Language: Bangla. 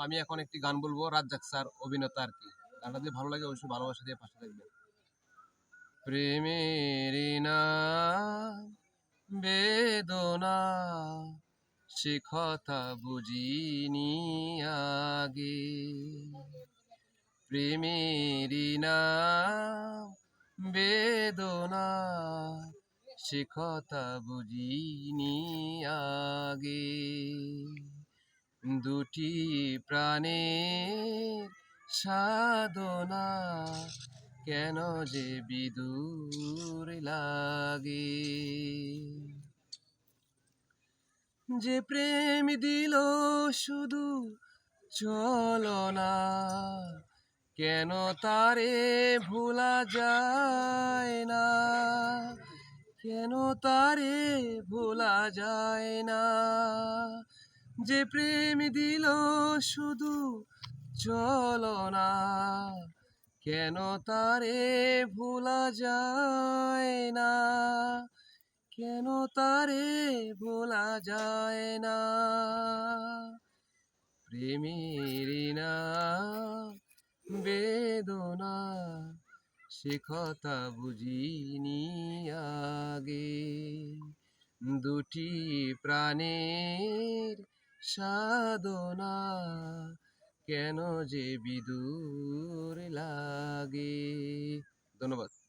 আমি এখন একটি গান বলব, রাজ্জাক স্যার অভিনেতা আর কি। গানটা যদি ভালো লাগে, অবশ্যই ভালোবাসা দিয়ে পাশে থাকবেন। প্রেমের বেদনা, সে কথা বুঝিনি আগে। প্রেমের বেদনা, সে কথা বুঝিনি আগে। দুটি প্রাণে সাধনা কেন যে বিদুর লাগে? যে প্রেম দিল শুধু চলনা কেন তারে ভোলা যায় না? কেন তারে ভোলা যায় না? যে প্রেম দিল শুধু চলো না, কেন তারে ভোলা যায় না? কেন তারে ভোলা যায় না? প্রেমের না, বেদনা, সে কথা বুঝিনি আগে। দুটি প্রাণের সাধনা কেন যে বিদুর লাগে? ধন্যবাদ।